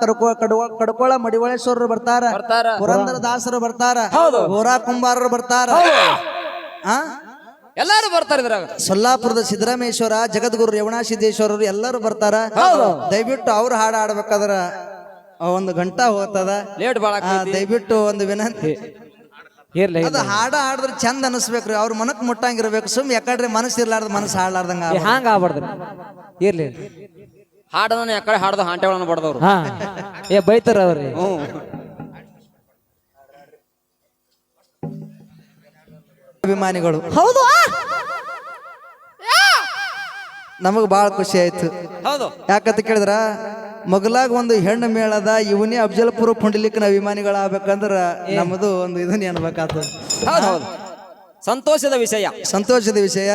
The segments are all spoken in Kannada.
ಕಡ್ಕೊ ಕಡ್ಕೊ ಕಡ್ಕೊಳ ಮಡಿವಳೇಶ್ವರರು ಬರ್ತಾರ. ಬರ್ತಾರ. ಪುರಂದರ ದಾಸರು ಬರ್ತಾರ. ಹೋರಾ ಗೋರಾ ಕುಂಬಾರರು ಬರ್ತಾರ. ಆ? ಎಲ್ಲಾರು ಬರ್ತಾರೆ ಇದ್ರಾಗ. ಸೊಲ್ಲಾಪುರದ ಸಿದ್ದರಾಮೇಶ್ವರ ಜಗದ್ಗುರು ರೇವಣಾ ಸಿದ್ದೇಶ್ವರರು ಎಲ್ಲರೂ ಬರ್ತಾರ. ಹೌದು. ದಯವಿಟ್ಟು ಅವ್ರ ಹಾಡು ಆಡ್ಬೇಕಾದ್ರ ಆ, ಒಂದು ಗಂಟಾ ಹೋಗ್ತದ. ಲೇಟ್ ಬಾಳ ದಯವಿಟ್ಟು ಒಂದು ವಿನಂತಿ. ಇರ್ಲಿ ಅದು ಹಾಡ ಹಾಡಿದ್ರೆ ಚಂದ ಅನಿಸ್ಬೇಕ್ರಿ. ಅವ್ರ ಮನಕ್ ಮುಟ್ಟಂಗಿರ್ಬೇಕು. ಸುಮ್ ಯಾಕಡ್ರಿ ಮನಸ್ಸು ಇರ್ಲಾರ್ದ ಮನಸ್ಸು ಹಾಡ್ಲಾರ್ದಂಗ ಹಂಗ ಆಗ್ಬಾರ್ದ್ರಿ ಇರ್ಲಿ. ಹಾಡನ ಯಾಕಡೆ ಹಾಡ್ದ ಹಾಂಟೆಗಳನ್ನ ಬಡದವ್ರು. ಹಾ ಏ ಬೈತಾರ ಅವ್ರಿ ಅಭಿಮಾನಿಗಳು. ಹೌದು ನಮಗ್ ಬಾಳ ಖುಷಿ ಆಯ್ತು. ಹೌದು. ಯಾಕಂತ ಕೇಳಿದ್ರ ಮಗಲಾಗ ಒಂದು ಹೆಣ್ಣು ಮೇಳದ ಇವನೇ ಅಫಜಲ್ಪುರ ಪುಂಡಲಿಕನ ಅಭಿಮಾನಿಗಳಾಗಬೇಕಂದ್ರ ನಮ್ಮದು ಒಂದು ಇದನ್ನ ಅನ್ಬೇಕಾಗ್ತದ ಹೌದು ಹೌದು. ಸಂತೋಷದ ವಿಷಯ. ಸಂತೋಷದ ವಿಷಯ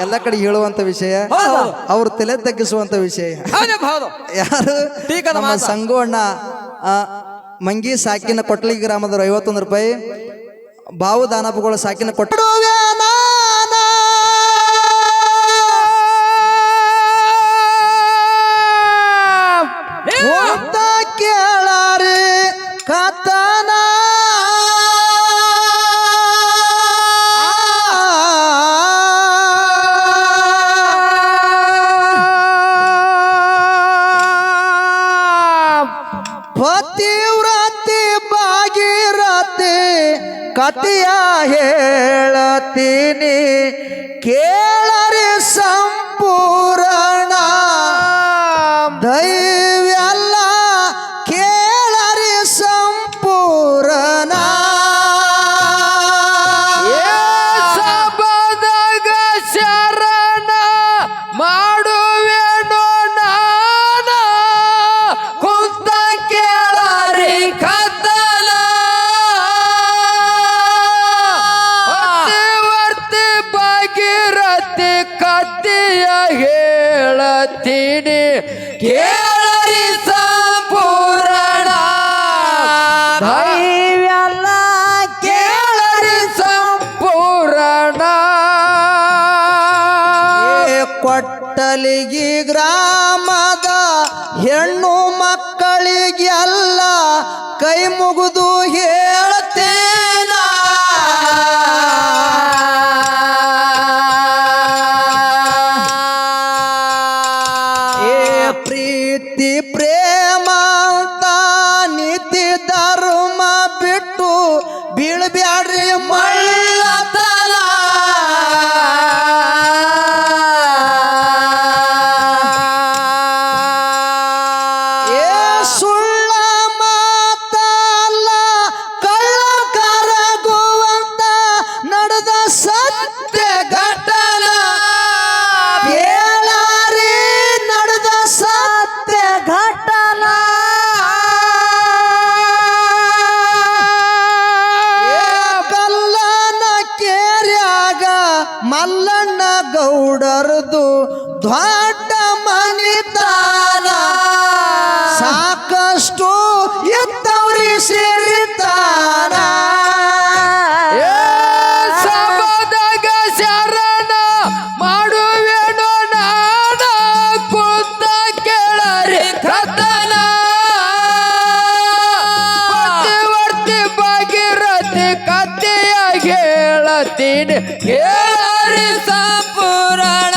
ಎಲ್ಲ ಕಡೆ ಹೇಳುವಂತ ವಿಷಯ ಅವ್ರು ತಲೆ ತಗ್ಗಿಸುವಂತ ವಿಷಯ. ಯಾರು? ನಮ್ಮ. ಸಂಗೋಣ್ಣ ಮಂಗಿ ಸಾಕಿನ ಕೊಟ್ಲಿ ಗ್ರಾಮದವ್ರು ಐವತ್ತೊಂದು ರೂಪಾಯಿ ಬಾವು ದಾನಪಗಳು ಸಾಕಿನ ಕೊಟ್ಟ ಪತಿವ್ರತೆ ಭಾಗಿರತಿ ಕತಿಯ ಹೇಳತೀನಿ. ಕೇಳರಿ ಕೊಟ್ಟಲಿಗಿ ಗ್ರಾಮದ ಹೆಣ್ಣು ಮಕ್ಕಳಿಗೆಲ್ಲ ಕೈ ಮುಗಿದು ಮಲ್ಲಣ್ಣ ಗೌಡರದು ದೊಡ್ಡ ಭಾಗೀರಥಿ ಕಥೆಯ ಹೇಳತೀನಿ ಕೇಳರಿ ಸಂಪೂರ್ಣ.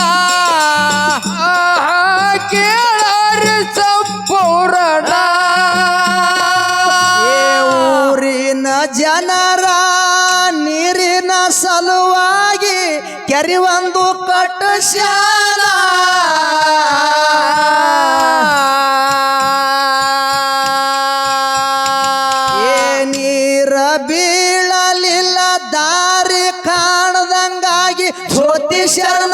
ಕೇಳರಿ ಸಂಪೂರ್ಣ. ಊರಿನ ಜನರ ನೀರಿನ ಸಲುವಾಗಿ ಕೆರೆ ಒಂದು ಕಟ್ಟಸ್ಯಾನ. ಏ ನೀರ ಬೀಳಲಿಲ್ಲ ದಾರಿ ಕಾಣದಂಗಾಗಿ ಜ್ಯೋತಿ ಶರಣ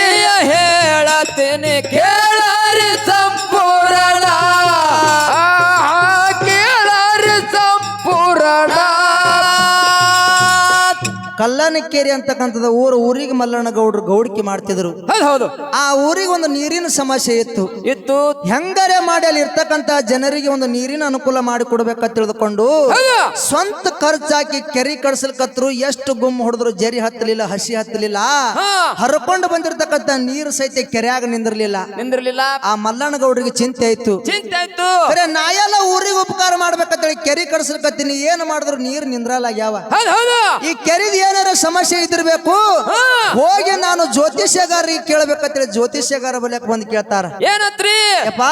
ಕಲ್ಲನಕೇರಿ ಅಂತಕ್ಕಂಥದ್ದು ಊರು ಊರಿಗೆ ಮಲ್ಲಣ್ಣ ಗೌಡ್ರು ಗೌಡಿಕೆ ಮಾಡ್ತಿದ್ರು. ಹೌದು ಹೌದು. ಆ ಊರಿಗೆ ಒಂದು ನೀರಿನ ಸಮಸ್ಯೆ ಇತ್ತು. ಇತ್ತು. ಹೆಂಗರೆ ಮಾಡಿ ಅಲ್ಲಿ ಇರ್ತಕ್ಕಂತ ಜನರಿಗೆ ಒಂದು ನೀರಿನ ಅನುಕೂಲ ಮಾಡಿ ಕೊಡ್ಬೇಕಂತ ತಿಳಿದುಕೊಂಡು ಸ್ವಂತ ಖರ್ಚಾಕಿ ಕೆರಿ ಕಡ್ಸಲ್ಕತ್ರು ಎಷ್ಟು ಗುಮ್ಮ ಹೊಡೆದ್ರು ಜರಿ ಹತ್ತಲಿಲ್ಲ ಹಸಿ ಹತ್ತಲಿಲ್ಲ ಹರ್ಕೊಂಡು ಬಂದಿರತಕ್ಕಂತ ನೀರು ಸಹಿತ ಕೆರೆಯಾಗ ನಿಂದಿರ್ಲಿಲ್ಲ. ನಿಂದಿರ್ಲಿಲ್ಲ. ಆ ಮಲ್ಲಣ್ಣ ಗೌಡ್ರಿಗೆ ಚಿಂತೆ ಆಯ್ತು. ಚಿಂತೆ ಆಯ್ತು. ಅರೆ ನಾಯೆಲ್ಲ ಎಲ್ಲ ಊರಿಗೆ ಉಪಕಾರ ಮಾಡ್ಬೇಕಂತೇಳಿ ಕೆರಿ ಕಡ್ಸಲ್ಕತ್ತೀನಿ ಏನು ಮಾಡಿದ್ರು ನೀರು ನಿಂದ್ರಲಾಗ್ಯಾವ. ಯಾವ ಈ ಕೆರಿದ ಏನಾರ ಸಮಸ್ಯೆ ಇದಿರ್ಬೇಕು ಹೋಗಿ ನಾನು ಜ್ಯೋತಿಷ್ಯಗಾರಿಗೆ ಕೇಳ್ಬೇಕಂತೇಳಿ ಜ್ಯೋತಿಷ್ಯಗಾರ ಬಲ್ಯಾಕ ಬಂದು ಕೇಳ್ತಾರ. ಏನತ್ರಿ? ಯಪ್ಪ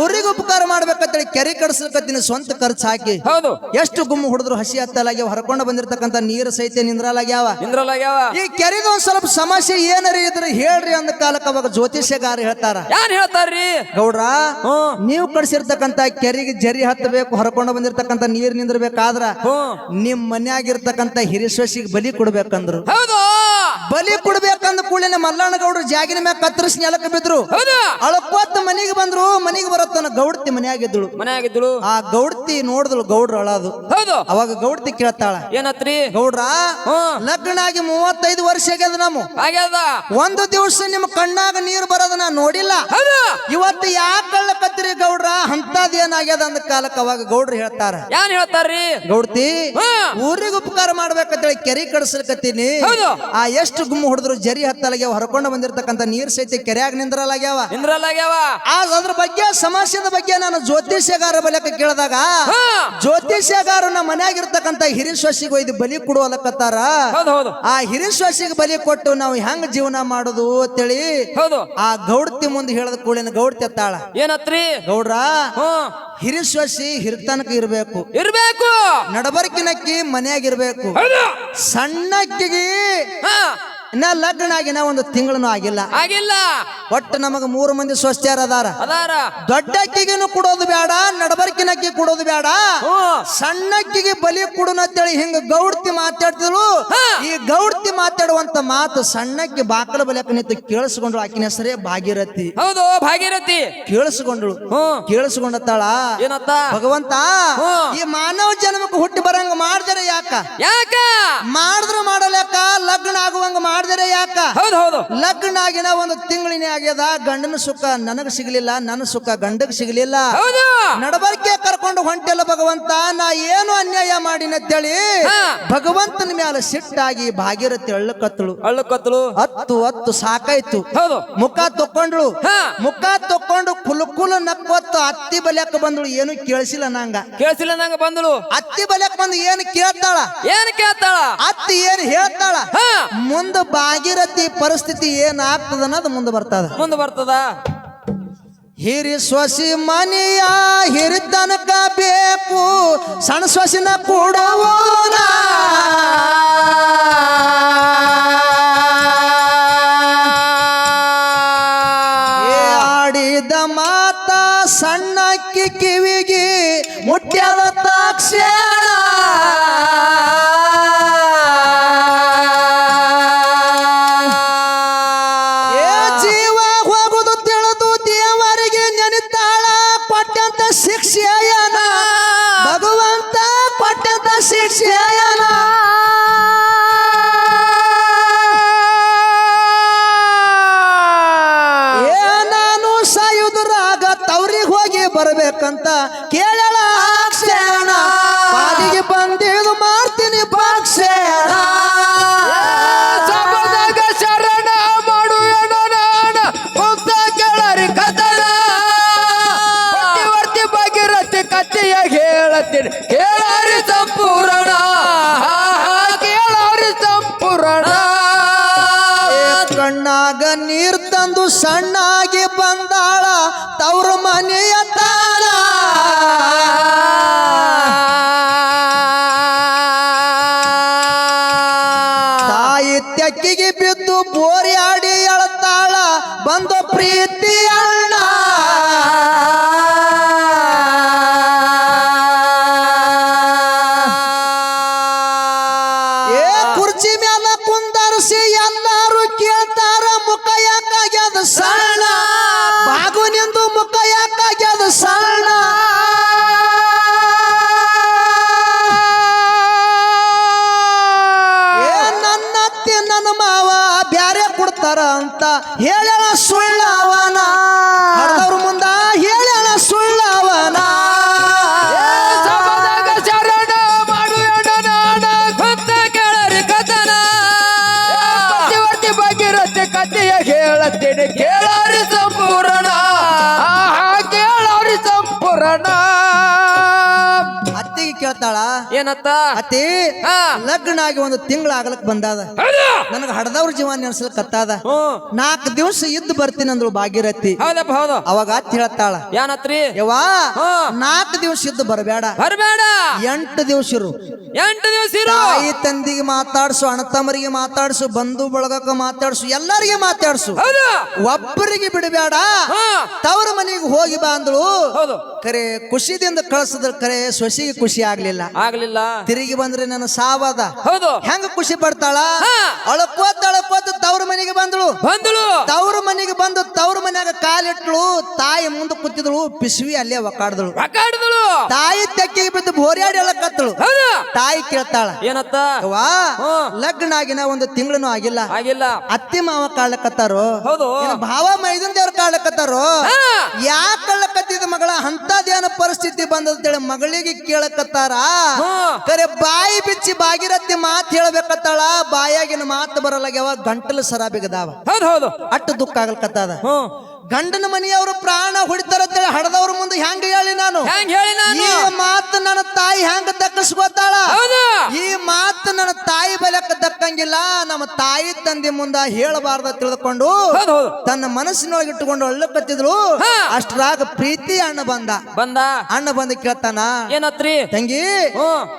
ಊರಿಗೆ ಉಪಕಾರ ಮಾಡ್ಬೇಕಂತೇಳಿ ಕೆರೆ ಕಡ್ಸಲ್ಕತ್ತೀನಿ ಸ್ವಂತ ಖರ್ಚು ಹಾಕಿ. ಹೌದು. ಎಷ್ಟು ಗುಮ್ಮ ಹುಡಿದ್ರು ಹಸಿ ಹತ್ತಲಾಗ್ಯಾವ ಹರ್ಕೊಂಡು ಬಂದಿರ್ತಕ್ಕಂಥ ನೀರು ಸಹಿತ ನಿಂದ್ರಲಾಗ್ಯಾವ. ನಿಂದ್ರಲ್ಲಾಗ್ಯಾವ ಈ ಕೆರೆಗೆ ಒಂದ್ ಸ್ವಲ್ಪ ಸಮಸ್ಯೆ ಏನರಿ ಇದ್ರೆ ಹೇಳ್ರಿ ಅಂದ ಕಾಲಕ್ಕೆ ಅವಾಗ ಜ್ಯೋತಿಷ್ಯಗಾರ ಹೇಳ್ತಾರ. ಯಾರು ಹೇಳ್ತಾರ್ರಿ? ಗೌಡ್ರ ನೀವು ಕಡ್ಸಿರ್ತಕ್ಕಂಥ ಕೆರೆಗೆ ಜರಿ ಹತ್ತಬೇಕು ಹರ್ಕೊಂಡು ಬಂದಿರ್ತಕ್ಕಂಥ ನೀರ್ ನಿಂದ್ರಬೇಕಾದ್ರ ನಿಮ್ ಮನ್ಯಾಗಿರ್ತಕ್ಕಂಥ ಹಿರಿಸ್ವಸಿಗೆ ಬಲಿ ಕೊಡ್ಬೇಕಂದ್ರು. ಹೌದು. ಬಲಿ ಕೊಡ್ಬೇಕಂದ ಮಲ್ಲಣ್ಣ ಗೌಡ್ರು ಜಾಗಿನ ಮ್ಯಾಗ ಕತ್ತರಿಸಿ ನೆಲಕ್ಕೆ ಬಿದ್ರು. ಹೌದು. ಮನೆಗೆ ಬಂದ್ರು ಮನೆಗೆ ಬರತ್ತನ ಗೌಡ್ತಿ ಮನೆಯಾಗಿದ್ದಳು. ಮನೆಯಾಗಿದ್ದಳು. ಆ ಗೌಡ್ತಿ ನೋಡಿದಳು ಗೌಡ್ರು ಅಳದು. ಹೌದು. ಅವಾಗ ಗೌಡ್ತಿ ಕೇಳ್ತಾಳ ಏನತ್ರಿ? ಗೌಡ್ರ ಲಗ್ನ ಆಗಿ ಮೂವತ್ತೈದು ವರ್ಷ ಆಗ್ಯದ ನಮ್ಮ. ಆಗ್ಯದ. ಒಂದು ದಿವಸ ನಿಮ್ ಕಣ್ಣಾಗ ನೀರು ಬರೋದ ನಾ ನೋಡಿಲ್ಲ. ಇವತ್ತು ಯಾಕೆ ಕಳ್ಳಕತ್ರಿ ಗೌಡ್ರ? ಅಂತದ್ ಏನಾಗ್ಯದ ಅಂದ ಕಾಲಕ್ಕೆ ಅವಾಗ ಗೌಡ್ರು ಹೇಳ್ತಾರ. ಏನ್ ಹೇಳ್ತಾರ್ರಿ? ಗೌಡ್ತಿ ಊರಿಗೆ ಉಪಕಾರ ಮಾಡ್ಬೇಕಂತೇಳಿ ಕೆರೆ ಕೆರಿ ಹೌದು. ಆ ಎಷ್ಟು ಗುಮ್ಮ ಹೊಡೆದ್ರು ಜರಿ ಹತ್ತಲಾಗ್ಯಾವ ಹರ್ಕೊಂಡು ಬಂದಿರತಕ್ಕಂತ ನೀರ್ ಸಹಿತ ಕೆರೆಯಾಗ ನಿಂದ್ರಲಾಗ್ಯಾವ. ನಿಂದ್ರಲಾಗ್ಯಾವ. ಆಗ ಅದ್ರ ಬಗ್ಗೆ ಸಮಸ್ಯೆದ ಬಗ್ಗೆ ನಾನು ಜ್ಯೋತಿಷ್ಯಗಾರ ಬಲಕ್ಕೆ ಕೇಳಿದಾಗ ಜ್ಯೋತಿಷ್ಯಗಾರ ನಮ್ಮ ಮನ್ಯಾಗಿರ್ತಕ್ಕಂಥ ಹಿರಿಸ್ವಸಿಗೆ ಒಯ್ದು ಬಲಿ ಕೊಡುವಲಕತ್ತಾರ ಆ ಹಿರಿಸ್ವಸಿಗೆ ಬಲಿ ಕೊಟ್ಟು ನಾವು ಹೆಂಗ್ ಜೀವನ ಮಾಡೋದು ಅಂತೇಳಿ ಆ ಗೌಡ್ತಿ ಮುಂದೆ ಹೇಳದ ಕೂಳಿನ ಗೌಡ್ತಿ ಎತ್ತಾಳ. ಏನತ್ರಿ? ಗೌಡ್ರ ಹಿರಿ ಹಿರಿತನಕ ಇರಬೇಕು. ಇರ್ಬೇಕು. ನಡಬರ್ಕಿನಕ್ಕಿ ಮನೆಯಾಗಿರ್ಬೇಕು ಸಣ್ಣಕ್ಕಿಗೆ ಇನ್ನ ಲಗ್ನ ಆಗಿನ ಒಂದು ತಿಂಗಳನು ಆಗಿಲ್ಲ. ಆಗಿಲ್ಲ. ಒಟ್ಟು ನಮಗ ಮೂರು ಮಂದಿ ಸ್ವಸ್ಥ್ಯಾರ ಅದಾರ. ಅದಾರ. ದೊಡ್ಡ ಅಕ್ಕಿಗೆನು ಕೊಡೋದು ಬೇಡ ನಡಬರ್ಕಿನಕ್ಕಿ ಕೊಡೋದು ಬೇಡ ಸಣ್ಣ ಅಕ್ಕಿಗೆ ಬಲಿ ಕೊಡುನ ಅಂತೇಳಿ ಹಿಂಗ ಗೌಡ್ತಿ ಮಾತಾಡ್ತಿದ್ರು ಈ ಗೌಡ್ತಿ ಮಾತಾಡುವಂತ ಮಾತು ಸಣ್ಣಕ್ಕಿ ಬಾಕಲ ಬಲಿಯಕ ನಿಂತು ಕೇಳಿಸ್ಕೊಂಡ್ರು ಆಕಿನ ಹೆಸರೇ ಭಾಗೀರಥಿ. ಹೌದು ಭಾಗೀರಥಿ. ಕೇಳಿಸ್ಕೊಂಡ್ಳು. ಕೇಳಿಸ್ಕೊಂಡತ್ತಾಳ. ಏನತ್ತ? ಭಗವಂತ ಈ ಮಾನವ ಜನ್ಮಕ್ಕೆ ಹುಟ್ಟಿ ಬರಂಗ ಮಾಡ್ದರೆ ಯಾಕ? ಯಾಕ? ಮಾಡಿದ್ರು ಮಾಡಲಕ್ಕ ಲಗ್ನ ಆಗುವಂಗ ಮಾಡಿದರೆ ಯಾಕ? ಹೌದು ಹೌದು. ಲಗ್ನ ಆಗಿನ ಒಂದು ತಿಂಗಳಿನೇ ಆಗ್ಯದ ಗಂಡನ ಸುಖ ನನಗ ಸಿಗಲಿಲ್ಲ ನನ್ನ ಸುಖ ಗಂಡಗ್ ಸಿಗಲಿಲ್ಲ. ನಡಬರ್ಕೆ ಕರ್ಕೊಂಡು ಹೊಂಟೆಲ್ಲ ಭಗವಂತ ನಾ ಏನು ಅನ್ಯಾಯ ಮಾಡಿನ ಅಂತೇಳಿ ಹಾ. ಭಗವಂತನ ಮ್ಯಾಲ ಸಿಟ್ಟಾಗಿ ಭಾಗೀರಥಿ ಅಳ್ಳಕತ್ತಳು ಅಳ್ಳಕತ್ತಲು ಹತ್ತು ಹತ್ತು ಸಾಕಾಯ್ತು. ಹೌದು. ಮುಖ ತಕೊಂಡ್ಳು ಮುಖ ತಕ್ಕೊಂಡು ಕುಲುಕುಲು ಕುಲು ನಕ್ಕೊತ್ತು ಅತ್ತಿ ಬಲಿಯಕ್ಕೆ ಬಂದಳು. ಏನು ಕೇಳಿಸಿಲ್ಲ ನಂಗ. ಕೇಳಿಸಿಲ್ಲ ನಂಗ ಬಂದಳು. ಅತ್ತಿ ಬಲಿಯಕ್ಕೆ ಬಂದು ಏನು ಕೇಳ್ತಾಳ? ಏನು ಕೇಳ್ತಾಳ? ಅತ್ತಿ ಏನು ಹೇಳ್ತಾಳ? ಮುಂದೆ ಭಾಗೀರಥಿ ಪರಿಸ್ಥಿತಿ ಏನಾಗ್ತದ ಆಗ್ತದ ಅನ್ನೋದು ಮುಂದೆ ಬರ್ತದ. ಮುಂದೆ ಬರ್ತದ. ಹಿರಿ ಸ್ವಸಿ ಮನೆಯ ಹಿರಿತನಕ ಬೇಕು ಸಣ್ಣ ಸೊಸಿನ ಕೊಡುವೋನ ಹಡ್ದಾರ ಅಂತ ಹೇಳಣ ಸುಳ್ಳವನ ಅವ್ರ ಮುಂದ ಹೇಳಣ ಸುಳ್ಳವನ ಕಥೆಯ ಹೇಳತ್ತೇನೆ ಕೇಳಾರಿ ಸಂಪೂರ್ಣ. ಆಹಾ, ಕೇಳಾರಿ ಸಂಪೂರ್ಣ. ಅತ್ತಿಗೆ ಕೇಳ್ತಾಳ? ಏನತ್ತ? ಅತ್ತಿ ಹಾ. ಲಗ್ನ ಆಗಿ ಒಂದು ತಿಂಗಳ ಆಗ್ಲಕ್ ಬಂದಾದ ನನಗ ಹಡದವ್ರ ಜೀವನ ನೆನ್ಸಲ್ ಕತ್ತಾದ. ನಾಲ್ಕು ದಿವಸ ಇದ್ದು ಬರ್ತೀನಿ ಅಂದ್ರು ಭಾಗೀರಥಿ. ಹೌದಪ್ಪ ಹೌದು. ಅವಾಗ ಅತ್ತಿ ಹೇಳ್ತಾಳ ಏನತ್ರಿ ಯವ್ವಾ. ನಾಲ್ಕು ದಿವಸ ಇದ್ದು ಬರಬೇಡ. ಬರಬೇಡ. ಎಂಟು ದಿವಸ ಇರು. ಎಂಟು ದಿವಸ ಇರು. ತಾಯಿ ತಂದಿಗೆ ಮಾತಾಡ್ಸು ಅಣ್ಣತಮ್ಮರಿಗೆ ಮಾತಾಡ್ಸು ಬಂಧು ಬಳಗಕ್ಕ ಮಾತಾಡ್ಸು ಎಲ್ಲರಿಗೆ ಮಾತಾಡ್ಸು. ಒಬ್ಬರಿಗೆ ಬಿಡಬೇಡ. ತವರ ಮನೆಗೆ ಹೋಗಿ ಬಾ ಅಂದಳು. ಹೌದು. ಕರೆ ಖುಷಿದಿಂದ ಕಳಿಸಿದ್ರ ಕರೆ ಸೊಸಿಗೆ ಖುಷಿ ಆಗ್ಲಿಲ್ಲ. ಆಗ್ಲಿಲ್ಲ. ತಿರುಗಿ ಬಂದ್ರೆ ನನ್ನ ಸಾವದ. ಹೌದು. ಹೆಂಗ ಖುಷಿ ಪಡ್ತಾಳ. ಅಳಕೋತ ಅಳಕೋತ್ ತವ್ರ ಮನೆಗೆ ಬಂದಳು. ಬಂದಳು. ತವ್ರ ಮನೆಗೆ ಬಂದು ತವ್ರ ಮನ್ಯಾಗ ಕಾಲಿಟ್ಟಳು ತಾಯಿ ಮುಂದೆ ಕೂತಿದಳು ಪಿಸ್ವಿ ಅಲ್ಲೇ ಒಕ್ಕಾಡ್ದಳು. ಒಕ್ಕಾಡ್ದಳು? ತಾಯಿ ತೆಕ್ಕಿಗೆ ಬಿದ್ದು ಬೋರ್ಯಾಡಿ ಎಲ್ಲ ಹೌದು? ತಾಯಿ ಕೇಳ್ತಾಳ ಏನತ್ತ? ವಾ ಲಗ್ನ ಆಗಿನ ಒಂದು ತಿಂಗಳನು ಆಗಿಲ್ಲ. ಆಗಿಲ್ಲ. ಅತ್ತಿ ಮಾವ ಕಾಡ್ಲಕತ್ತಾರೋ? ಹೌದು. ಭಾವ ಮೈದನ್ ದೇವ್ರ ಕಾಡ್ಲಕತ್ತಾರೋ. ಯಾಕೆ ಕಳ್ಳಕತ್ತಿದ ಮಗಳ? ಅಂತದೇನ ಪರಿಸ್ಥಿತಿ ಬಂದಅಂತೇಳಿ ಮಗಳಿಗೆ ಕೇಳಕತ್ತಾರ. ಕರೆ ಬಾಯಿ ಬಿಚ್ಚಿ ಬಾಗಿರತ್ತಿ ಮಾತು ಹೇಳ್ಬೇಕತ್ತಾಳ? ಬಾಯಾಗಿನ ಮಾತು ಬರಲಾಗ್ಯಾವ ಗಂಟಲು ಸರ ಬಿಗದಾವ ಹೌದು ಹೌದು. ಅಟ್ಟು ದುಃಖ ಆಗ್ಲಕತ್ತಾದ ಹ್ಮ್ ಗಂಡನ ಮನೆಯವರು ಪ್ರಾಣ ಹೊಡಿತಾರಂತೇಳಿ ಹಡದವ್ರ ಮುಂದೆ ಹೆಂಗ ಹೇಳಿ ನಾನು? ಹೆಂಗ್ ಹೇಳಿ ನಾನು? ಈ ಮಾತು ನನ್ನ ತಾಯಿ ಹೆಂಗ ದಕ್ಕಿಸ್ಕೋತಾಳ ಈ ಮಾತು ನನ್ನ ತಾಯಿ ಬಲಕ್ಕ ದಕ್ಕಂಗಿಲ್ಲ? ನಮ್ಮ ತಾಯಿ ತಂದೆ ಮುಂದ ಹೇಳಬಾರ್ದ ತಿಳಿದುಕೊಂಡು ತನ್ನ ಮನಸ್ಸಿನೊಳಗೆ ಇಟ್ಟುಕೊಂಡು ಒಳ್ಳೆ ಕತ್ತಿದ್ರು ಅಷ್ಟ್ರಾಗ ಪ್ರೀತಿ ಅಣ್ಣ ಬಂದ. ಬಂದ? ಅಣ್ಣ ಬಂದ ಕೇಳ್ತಾನ ಏನತ್ರಿ? ತಂಗಿ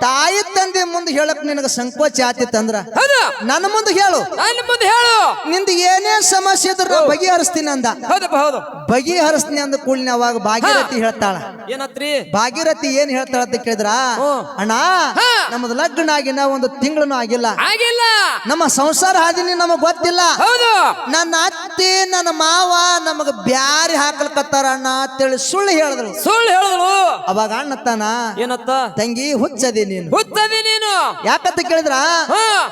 ತಾಯಿ ತಂದೆ ಮುಂದೆ ಹೇಳಕ್ ನಿನಗ ಸಂಕೋಚ ಆತಿತ್ತಂದ್ರ ನನ್ನ ಮುಂದೆ ಹೇಳು. ನನ್ನ ಮುಂದೆ ಹೇಳು. ನಿಂದ ಏನೇ ಸಮಸ್ಯೆ ಇದ್ರ ಬಗೆಹರಿಸ್ತೀನಿ ಅಂದ. ಹೌದು. ಬಗೆಹರಿಸ್ತೀನಿ ಅಂದ ಕೂಡಲಿನ ಅವಾಗ ಭಾಗೀರಥಿ ಹೇಳ್ತಾಳ. ಏನತ್ರಿ? ಭಾಗೀರಥಿ ಏನ್ ಹೇಳ್ತಾಳ ಅಂತ ಕೇಳಿದ್ರ. ಅಣ್ಣ. ನಮ್ಮದು ಲಗ್ನ ಆಗಿನ ಒಂದು ತಿಂಗಳನು ಆಗಿಲ್ಲ. ಆಗಿಲ್ಲ. ನಮ್ಮ ಸಂಸಾರ ಹಾದಿನಿ ನಮಗ್ ಗೊತ್ತಿಲ್ಲ. ಹೌದು. ನನ್ನ ಅತ್ತಿ ನನ್ನ ಮಾವ ನಮಗ ಬ್ಯಾರಿ ಹಾಕಲ್ಕತ್ತಾರ ಅಣ್ಣ ಅಂತೇಳಿ ಸುಳ್ಳು ಹೇಳಿದ್ರು. ಸುಳ್ಳು ಹೇಳಿದ್ರು. ಅವಾಗ ಅಣ್ಣತ್ತಾನ ಏನತ್ತ? ತಂಗಿ ಹುಚ್ಚದಿ ನೀನು. ಹುಚ್ಚದಿ ನೀನು. ಯಾಕಂತ ಕೇಳಿದ್ರ?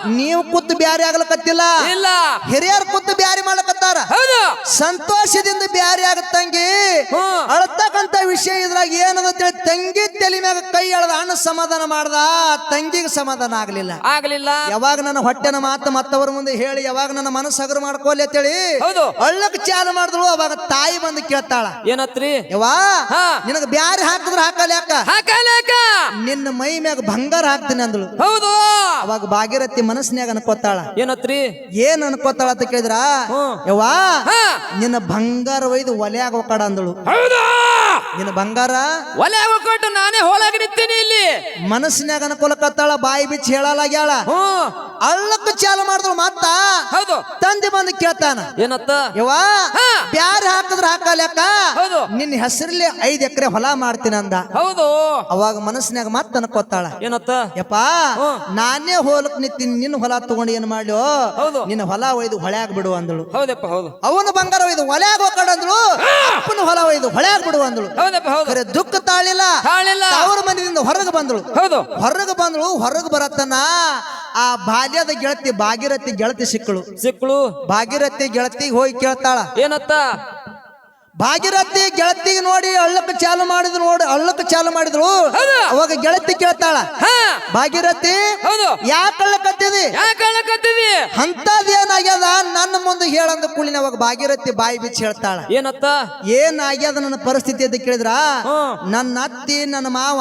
ನೀವು ಕುತ್ತು ಬ್ಯಾರಿ ಆಗ್ಲಕತ್ತಿಲ್ಲ. ಇಲ್ಲ. ಹಿರಿಯರ್ ಕುತ್ತು ಬ್ಯಾರಿ ಮಾಡ್ಲಕತ್ತಾರ. ಹೌದು. ಸಂತೋಷದಿಂದ ಬ್ಯಾರಿ ಆಗ ತಂಗಿ? ಅಳತಕ್ಕಂತ ವಿಷಯ ಇದ್ರಾಗ ಏನದ ತಂಗಿ ತಲೆ ಮ್ಯಾಗ ಕೈ ಎಳ್ದ ಅಣ್ಣ ಸಮಾಧಾನ ಮಾಡ್ದ ತಂಗಿಗೆ ಸಮಾಧಾನ ಆಗ್ಲಿಲ್ಲ. ಆಗ್ಲಿಲ್ಲ. ಯಾವಾಗ ನನ್ನ ಹೊಟ್ಟೆನ ಮಾತು ಮತ್ತವರ ಮುಂದೆ ಹೇಳಿ ಯಾವಾಗ ನನ್ನ ಮನಸ್ಸು ಹಗರು ಮಾಡ್ಕೋಲಿ ಅಂತೇಳಿ ಹೌದು. ಅಳ್ಳಕ್ ಚಾಲು ಮಾಡಿದ್ರು ಅವಾಗ ತಾಯಿ ಬಂದು ಕೇಳ್ತಾಳ. ಏನತ್ರಿ? ಯವಾ. ನಿನಗ ಬ್ಯಾರಿ ಹಾಕಿದ್ರು ಹಾಕಲ್ಲ ಯಾಕ? ಹಾಕಲಾಕ ನಿನ್ನ ಮೈ ಮ್ಯಾಗ ಬಂಗಾರ ಹಾಕ್ತೀನಿ ಅಂದಳು. ಹೌದು. ಅವಾಗ ಭಾಗೀರಥಿ ಮನಸ್ಸಿನ್ಯಾಗ ಅನ್ಕೋತಾಳ. ಏನತ್ರಿ? ಏನ್ ಅನ್ಕೋತಾಳ ಅಂತ ಕೇಳಿದ್ರ? ಯವಾ ನಿನ್ನ ಬಂಗಾರ ಒಯ್ದು ಒಲೆ ಒಕ್ಕಾಡ ಅಂದಳು. ಹೌದು? ನಿನ್ನ ಬಂಗಾರ? ಒಲೆ ಕೊಟ್ಟು ನಾನೇ ಹೋಲಾಗಿ ನಿಂತೀನಿ ಇಲ್ಲಿ. ಮನಸ್ಸಿನಾಗ ಅನ್ಕೊಲಕತ್ತಾಳ ಬಾಯಿ ಬಿಚ್ಚಿ ಹೇಳಲಾಗ್ಯಾಳ. ಹ್ಮ್ ಅಳ್ಳಕ್ಕ ಚಾಲು ಮಾಡಿದ್ರು ಮತ್ತ ಹೌದು. ತಂದೆ ಬಂದು ಕೇಳ್ತಾನ. ಏನತ್ತ? ಯವ್ವಾ ಹಾ. ಬ್ಯಾರೆ ಹಾಕಿದ್ರ ಹಾಕಲ್ಯಾಕ? ಹೌದು. ನಿನ್ನ ಹೆಸರಲ್ಲಿ ಐದ್ ಎಕರೆ ಹೊಲ ಮಾಡ್ತೀನಿ ಅಂದ. ಹೌದು. ಅವಾಗ ಮನಸ್ಸಿನಾಗ ಮತ್ತ ಅನ್ಕೋತಾಳ. ಏನತ್ತ? ಯಪ್ಪ ಹ್ಮ್. ನಾನೇ ಹೋಲಕ್ ನಿಂತೀನಿ ನಿನ್ನ ಹೊಲ ತಗೊಂಡು ಏನ್ ಮಾಡ್ಲೋ? ಹೌದು. ನಿನ್ನ ಹೊಲ ಒಯ್ದು ಹೊಳ್ಯಾಗ ಬಿಡು ಅಂದಳು. ಹೌದಪ್ಪ ಹೌದು. ಅವನು ಬಂಗಾರ ಒಯ್ದು ಹೊಳ್ಯಾಗ ಅಂದಳು. ಅಪ್ಪನ ಹೊಲ ಒಯ್ದು ಹೊಳ್ಯಾಗ ಬಿಡು ಅಂದಳು. ಹೌದಪ್ಪ ಹೌದು. ಖರೆ ದುಃಖ ತಾಳಿಲ್ಲ. ತಾಳಿಲ್ಲ. ಅವ್ರ ಮನೆಯಿಂದ ಹೊರಗೆ ಬಂದಳು. ಹೌದು. ಹೊರಗೆ ಬಂದಳು ಹೊರಗೆ ಬರತ್ತನ. ಆ ಬಾಲ್ಯದ ಗೆಳತಿ ಭಾಗೀರಥಿ ಗೆಳತಿ ಸಿಕ್ಕಳು. ಸಿಕ್ಕಳು. ಭಾಗೀರಥಿ ಗೆಳತಿ ಹೋಗಿ ಕೇಳ್ತಾಳ. ಏನತ್ತ? ಭಾಗೀರಥಿ ಗೆಳತಿ ನೋಡಿ ಅಳ್ಳಕ್ಕೆ ಚಾಲು ಮಾಡಿದ್ರು ನೋಡಿ ಅಳ್ಳಕ್ಕೆ ಚಾಲು ಮಾಡಿದ್ರು. ಅವಾಗ ಗೆಳತಿ ಕೇಳ್ತಾಳ ಭಾಗೀರಥಿ ಹೌದು. ಯಾಕೆ ಅಳ್ಳಕತ್ತಿದಿ ಅಂತದೇನಾಗ್ಯದ ನನ್ನ ಮುಂದೆ ಹೇಳಂದ ಕುಳಿನ ಅವಾಗ ಭಾಗೀರಥಿ ಬಾಯಿ ಬಿಚ್ಚಿ ಹೇಳ್ತಾಳ. ಏನತ್ತ? ಏನಾಗ್ಯದ ನನ್ನ ಪರಿಸ್ಥಿತಿ ಅಂತ ಕೇಳಿದ್ರ? ನನ್ನ ಅತ್ತಿ ನನ್ನ ಮಾವ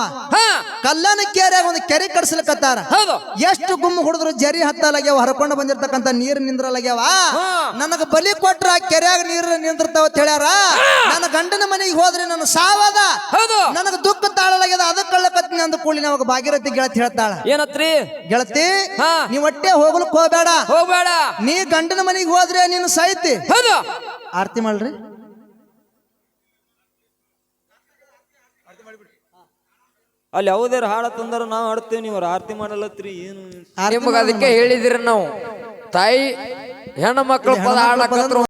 ಕಲ್ಲನ ಕೆರೆಯಾಗ ಒಂದು ಕೆರೆ ಕಡ್ಸ್ಲಕತ್ತಾರ ಹೌದು. ಎಷ್ಟು ಗುಮ್ಮ ಹುಡಿದ್ರು ಜರಿ ಹತ್ತಲಾಗ್ಯಾವ ಹರ್ಕೊಂಡು ಬಂದಿರ್ತಕ್ಕಂಥ ನೀರು ನಿಂದ್ರಲಾಗ್ಯಾವ. ನನಗ ಬಲಿ ಕೊಟ್ರ ಕೆರೆಯಾಗ ನೀರು ನಿಂದಿರ್ತಾವ ಅಂತ ಹೇಳ್ಯಾರ? ಗಂಡನ ಮನೆಗೆ ಹೋದ್ರೆ ನನ್ನ ಸಾವದ? ಹೌದು. ನನಗೆ ದುಃಖ ತಾಳಲಾಗ್ಯದ ಅದಕ್ಕೆ ಕಳ್ಳಕತ್ತೀನಿ ಅಂದ ಕೂಡಲಿ ಅವಾಗ ಭಾಗೀರಥಿ ಗೆಳತಿ ಹೇಳ್ತಾಳ. ಏನತ್ರಿ? ಗೆಳತಿ ಹಾ. ನೀ ಒಟ್ಟೆ ಹೋಗಲು ಹೋಗ್ಬೇಡ. ಹೋಗ್ಬೇಡ. ನೀ ಗಂಡನ ಮನೆಗೆ ಹೋದ್ರೆ ನೀನು ಸಾಯ್ತಿ. ಹೌದು. ಆರ್ತಿ ಮಾಡ್ರಿ. ಅಲ್ಲಿ ಯಾವುದೇ ಹಾಡ ತಂದ್ರ ನಾವು ಹಾಡ್ತೇವೆ ನೀವು ಆರತಿ ಮಾಡಲತ್ರಿ ಏನು? ನಿಮ್ಗೆ ಅದಕ್ಕೆ ಹೇಳಿದಿರ ನಾವು. ತಾಯಿ ಹೆಣ್ಣು ಮಕ್ಕಳು ಪದ ಹಾಡಕತ್ರ